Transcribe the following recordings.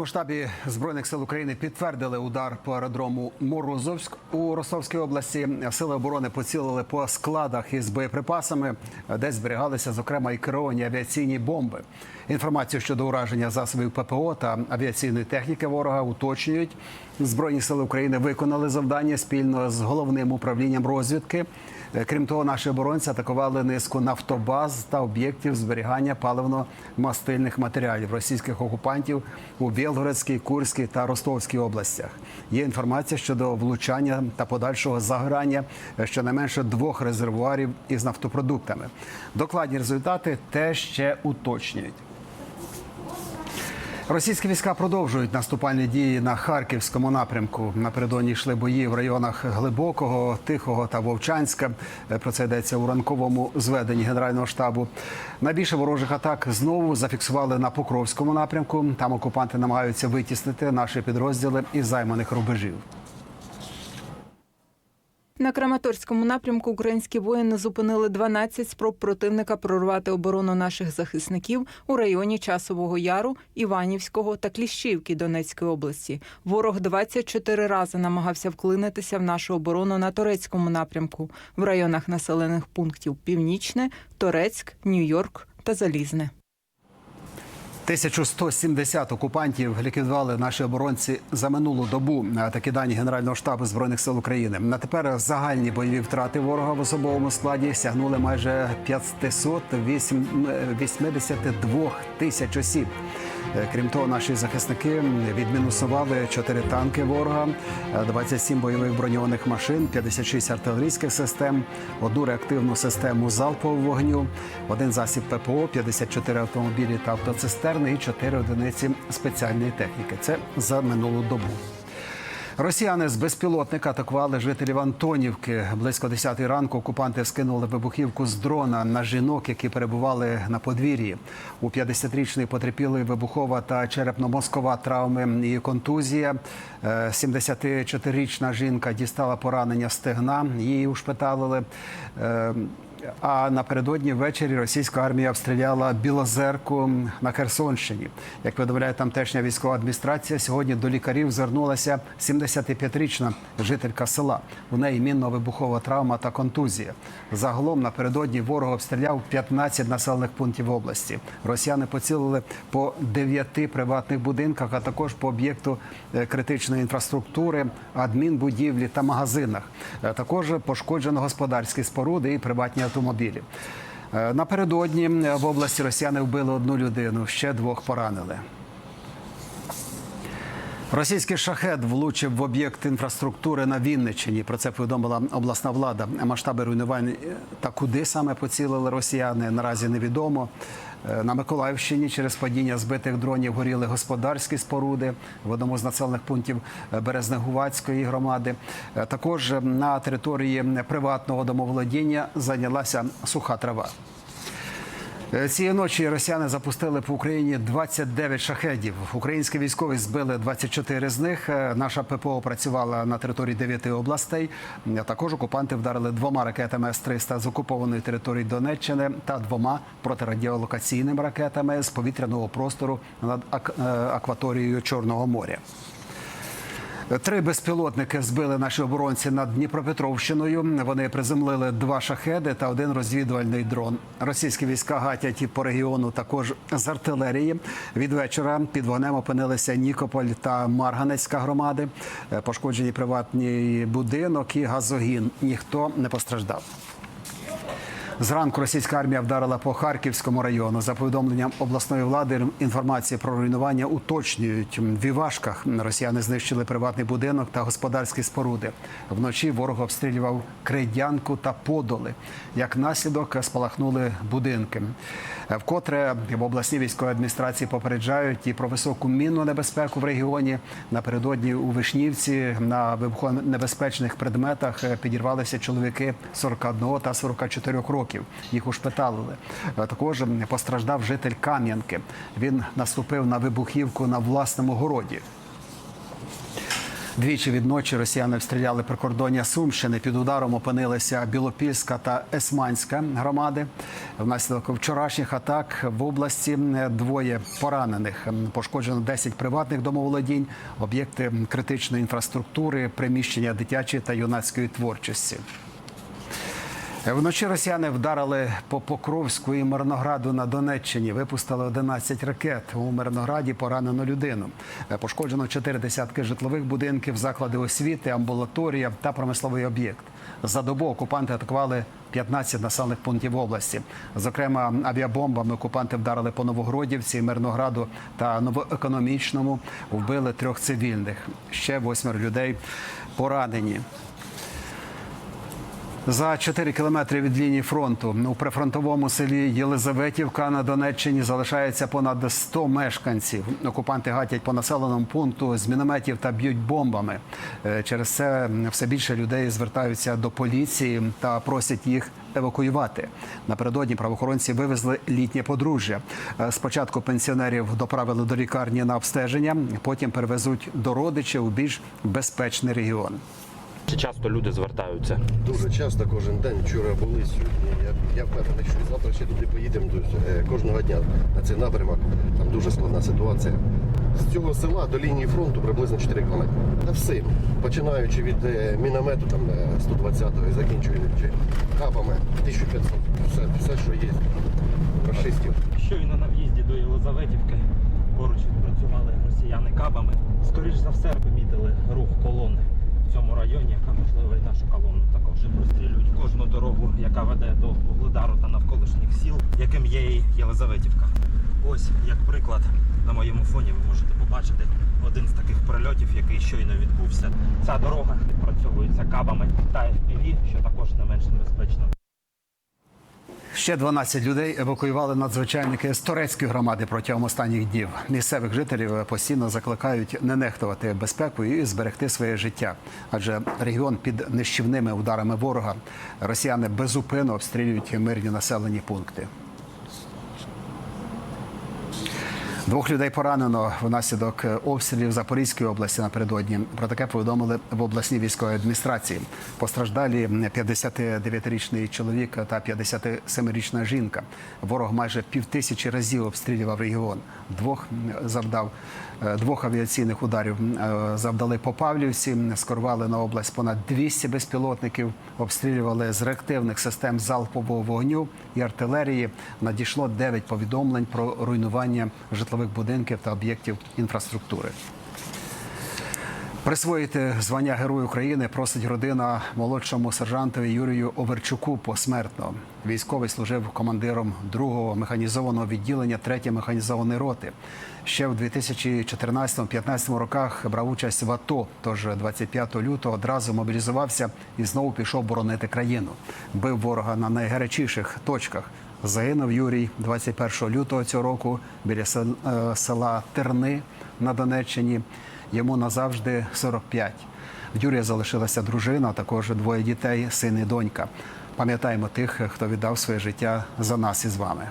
Генеральному штабі збройних сил України підтвердили удар по аеродрому Морозовськ у Ростовській області. Сили оборони поцілили по складах із боєприпасами, де зберігалися зокрема і керовані авіаційні бомби. Інформацію щодо ураження засобів ППО та авіаційної техніки ворога уточнюють. Збройні сили України виконали завдання спільно з головним управлінням розвідки. Крім того, наші оборонці атакували низку нафтобаз та об'єктів зберігання паливно-мастильних матеріалів російських окупантів у Білгородській, Курській та Ростовській областях. Є інформація щодо влучання та подальшого загорання е, щонайменше двох резервуарів із нафтопродуктами. Докладні результати те ще уточнюють. Російські війська продовжують наступальні дії на харківському напрямку. Напередодні йшли бої в районах Глибокого, Тихого та Вовчанська. Про це йдеться у ранковому зведенні Генерального штабу. Найбільше ворожих атак знову зафіксували на Покровському напрямку. Там окупанти намагаються витіснити наші підрозділи із займаних рубежів. На Краматорському напрямку українські воїни зупинили 12 спроб противника прорвати оборону наших захисників у районі Часового Яру, Іванівського та Кліщівки Донецької області. Ворог 24 рази намагався вклинитися в нашу оборону на турецькому напрямку в районах населених пунктів Північне, Торецьк, Нью-Йорк та Залізне. 1170 окупантів ліквідували наші оборонці за минулу добу. Такі дані Генерального штабу збройних сил України. На тепер загальні бойові втрати ворога в особовому складі сягнули майже 582 тисяч осіб. Е, Крім того, наші захисники відмінусували 4 танки ворога, е, 27 бойових броньованих машин, 56 артилерійських систем, одну реактивну систему залпового вогню, один засіб ППО, 54 автомобілі та автоцистерни і 4 одиниці спеціальної техніки. Це за минулу добу. Росіяни з безпілотника атакували жителів Антонівки. Близько 10 ранку окупанти скинули вибухівку з дрона на жінок, які перебували на подвір'ї. У 50-річної потерпіли вибухова та черепно-мозкова травми і контузія. Е, 74-річна жінка дістала поранення стегна. Її ушпиталили. А напередодні ввечері російська армія обстріляла Білозерку на Херсонщині. Як повідомляє тамтешня військова адміністрація, сьогодні до лікарів звернулася 75-річна жителька села. У неї мінно-вибухова травма та контузія. Загалом напередодні ворог обстріляв 15 населених пунктів області. Росіяни поцілили по 9 приватних будинках, а також по об'єкту е, критичної інфраструктури, адмінбудівлі та магазинах. Е, Також пошкоджено господарські споруди і приватні автомобілі. Е, Напередодні в області росіяни вбили одну людину, ще двох поранили. Російський шахет влучив в об'єкт інфраструктури на Вінниччині. Про це повідомила обласна влада. Масштаби руйнувань та куди саме поцілили росіяни наразі невідомо. Е, На Миколаївщині через падіння збитих дронів горіли господарські споруди в одному з населених пунктів Березнегувацької громади. Е, Також на території приватного домоволодіння зайнялася суха трава. Е, Цієї ночі росіяни запустили по Україні 29 шахедів. Українські військові збили 24 з них. Е, Наша ППО працювала на території 9 областей. Е, Також окупанти вдарили двома ракетами С-300 з окупованої території Донеччини та двома протирадіолокаційними ракетами з повітряного простору над акваторією Чорного моря. Три безпілотники збили наші оборонці над Дніпропетровщиною. Вони приземлили два шахеди та один розвідувальний дрон. Російські війська гатять і по регіону також з артилерії. Від вечора під вогнем опинилися Нікополь та Марганецька громади. Е, Пошкоджені приватні будинок і газогін. Ніхто не постраждав. Зранку російська армія вдарила по Харківському району. За повідомленням обласної влади, інформації про руйнування уточнюють. В Івашках росіяни знищили приватний будинок та господарські споруди. Вночі ворог обстрілював Крейдянку та Подоли. Як наслідок спалахнули будинки. Вкотре в обласній військовій адміністрації попереджають і про високу мінну небезпеку в регіоні. Напередодні у Вишнівці на вибухонебезпечних предметах підірвалися чоловіки 41 та 44 років. Їх ушпиталили. Е, Також постраждав житель Кам'янки. Він наступив на вибухівку на власному городі. Двічі відночі росіяни обстріляли прикордоння Сумщини. Під ударом опинилися Білопільська та Есманська громади. Внаслідок вчорашніх атак в області двоє поранених. Пошкоджено 10 приватних домоволодінь, об'єкти критичної інфраструктури, приміщення дитячої та юнацької творчості. Вночі росіяни вдарили по Покровську і Мирнограду на Донеччині. Випустили 11 ракет. У Мирнограді поранено людину. Пошкоджено чотири десятки житлових будинків, заклади освіти, амбулаторія та промисловий об'єкт. За добу окупанти атакували 15 населених пунктів області. Зокрема, авіабомбами окупанти вдарили по Новогродівці, Мирнограду та Новоекономічному. Вбили трьох цивільних. Ще восьмеро людей поранені. За 4 кілометри від лінії фронту у прифронтовому селі Єлизаветівка на Донеччині залишається понад 100 мешканців. Окупанти гатять по населеному пункту з мінометів та б'ють бомбами. Е, Через це все більше людей звертаються до поліції та просять їх евакуювати. Напередодні правоохоронці вивезли літнє подружжя. Е, Спочатку пенсіонерів доправили до лікарні на обстеження, потім перевезуть до родичів у більш безпечний регіон. Чи часто люди звертаються? Дуже часто кожен день. Вчора були сьогодні. Я, я впевнений, що і завтра ще туди поїдемо. Тобто, е, кожного дня на цей напрямок. Там дуже складна ситуація. З цього села до лінії фронту приблизно 4 кілометри. Та всім, починаючи від е, міномету там е, 120-го і закінчуючи капами 1500. Все, все, що є. Рашистів. Щойно на в'їзді до Єлизаветівки поруч відпрацювали росіяни кабами. Скоріш за все помітили рух колони цьому районі, яка можливо і нашу колону також прострілюють кожну дорогу, яка веде до Угледару та навколишніх сіл, яким є і Єлизаветівка. Ось як приклад на моєму фоні ви можете побачити один з таких прильотів, який щойно відбувся. Ця дорога відпрацьовується кабами та FPV, що також не менш небезпечно. Ще 12 людей евакуювали надзвичайники з турецької громади протягом останніх днів. Місцевих жителів постійно закликають не нехтувати безпекою і зберегти своє життя, адже регіон під нищівними ударами ворога. Росіяни безупинно обстрілюють мирні населені пункти. Двох людей поранено внаслідок обстрілів Запорізької області напередодні. Про таке повідомили в обласній військовій адміністрації. Постраждалі 59-річний чоловік та 57-річна жінка. Ворог майже півтисячі разів обстрілював регіон. Двох завдав е, двох авіаційних ударів е, завдали по Павлівці, скорвали на область понад 200 безпілотників, обстрілювали з реактивних систем залпового вогню і артилерії. Надійшло 9 повідомлень про руйнування житлових будинків та об'єктів інфраструктури. Присвоїти звання Герой України просить родина молодшому сержантові Юрію Оверчуку посмертно. Військовий служив командиром 2-го механізованого відділення 3-ї механізованої роти. Ще в 2014-15 роках брав участь в АТО. Тож 25 лютого одразу мобілізувався і знову пішов боронити країну. Бив ворога на найгарячіших точках. Загинув Юрій 21 лютого цього року біля е, села Терни на Донеччині. Йому назавжди 45. В Юрія залишилася дружина, також двоє дітей, син і донька. Пам'ятаємо тих, хто віддав своє життя за нас із вами.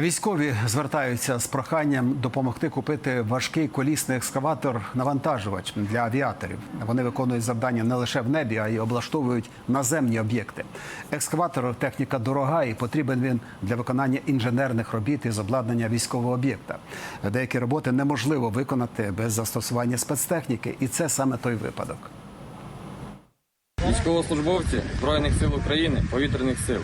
Військові звертаються з проханням допомогти купити важкий колісний екскаватор навантажувач для авіаторів. Вони виконують завдання не лише в небі, а й облаштовують наземні об'єкти. Екскаватор техніка дорога і потрібен він для виконання інженерних робіт із обладнання військового об'єкта. Деякі роботи неможливо виконати без застосування спецтехніки, і це саме той випадок. Військовослужбовці Збройних сил України, повітряних сил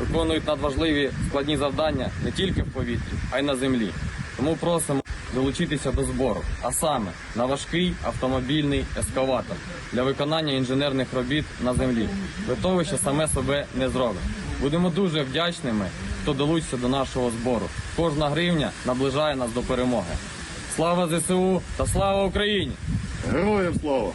виконують надважливі складні завдання не тільки в повітрі, а й на землі. Тому просимо долучитися до збору, а саме на важкий автомобільний ескаватор для виконання інженерних робіт на землі. Литовище саме себе не зробить. Будемо дуже вдячними, хто долучиться до нашого збору. Кожна гривня наближає нас до перемоги. Слава ЗСУ та слава Україні! Героям слава!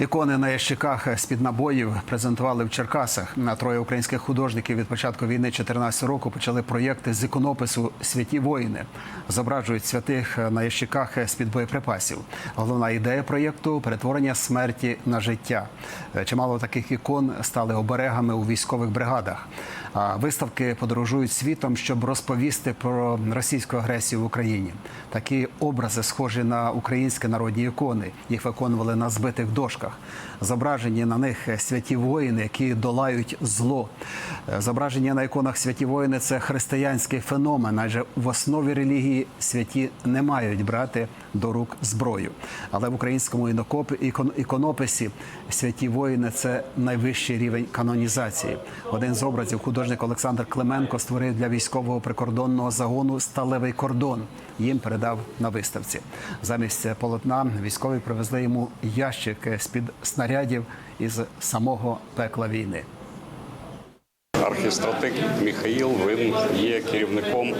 Ікони на ящиках з-під набоїв презентували в Черкасах. На троє українських художників від початку війни 2014 року почали проєкти з іконопису Святі воїни. Зображують святих на ящиках з-під боєприпасів. Головна ідея проєкту перетворення смерті на життя. Чимало таких ікон стали оберегами у військових бригадах. Виставки подорожують світом, щоб розповісти про російську агресію в Україні. Такі образи схожі на українські народні ікони. Їх виконували на збитих дошках. Зображені на них святі воїни, які долають зло. Е, Зображення на іконах святі воїни це християнський феномен, адже в основі релігії святі не мають брати до рук зброю. Але в українському іконописі святі воїни це найвищий рівень канонізації. Один з образів художник Олександр Клименко створив для військового прикордонного загону сталевий кордон. Їм передав на виставці. Замість полотна військові привезли йому ящик з-під снарядів із самого пекла війни. Архістратик Міхаїл він є керівником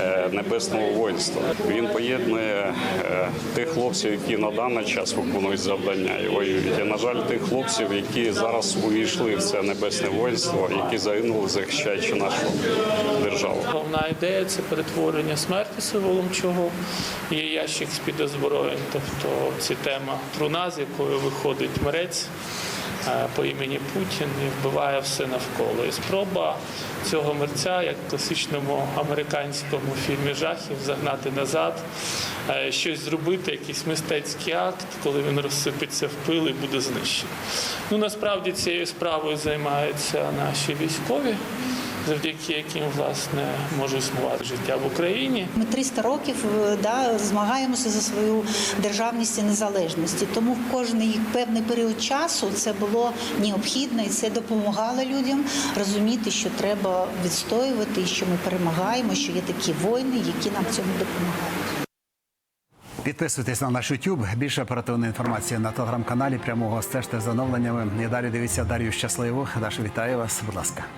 е, небесного воїнства. Він поєднує е, тих хлопців, які на даний час виконують завдання і воюють. І, на жаль, тих хлопців, які зараз увійшли в це небесне воїнство, які загинули, захищаючи нашу державу. Головна ідея це перетворення смерті, символом чого є ящик з-під озброєнь. Тобто це тема труна, з якою виходить морець е, по імені Путін і вбиває все навколо. І спроба цього мерця, як в класичному американському фільмі жахів, загнати назад, е, щось зробити, якийсь мистецький акт, коли він розсипеться в пил і буде знищений. Ну насправді цією справою займаються наші військові завдяки яким власне може існувати життя в Україні. Ми 300 років е, да, змагаємося за свою державність і незалежність. Тому в кожний певний період часу це було необхідно і це допомагало людям розуміти, що треба відстоювати, і що ми перемагаємо, що є такі воїни, які нам в цьому допомагають. Підписуйтесь на наш YouTube. Більше оперативної інформації на телеграм-каналі. Прямого стежте за оновленнями. І далі дивіться Дар'ю щасливу. Даша, вітаю вас. Будь ласка.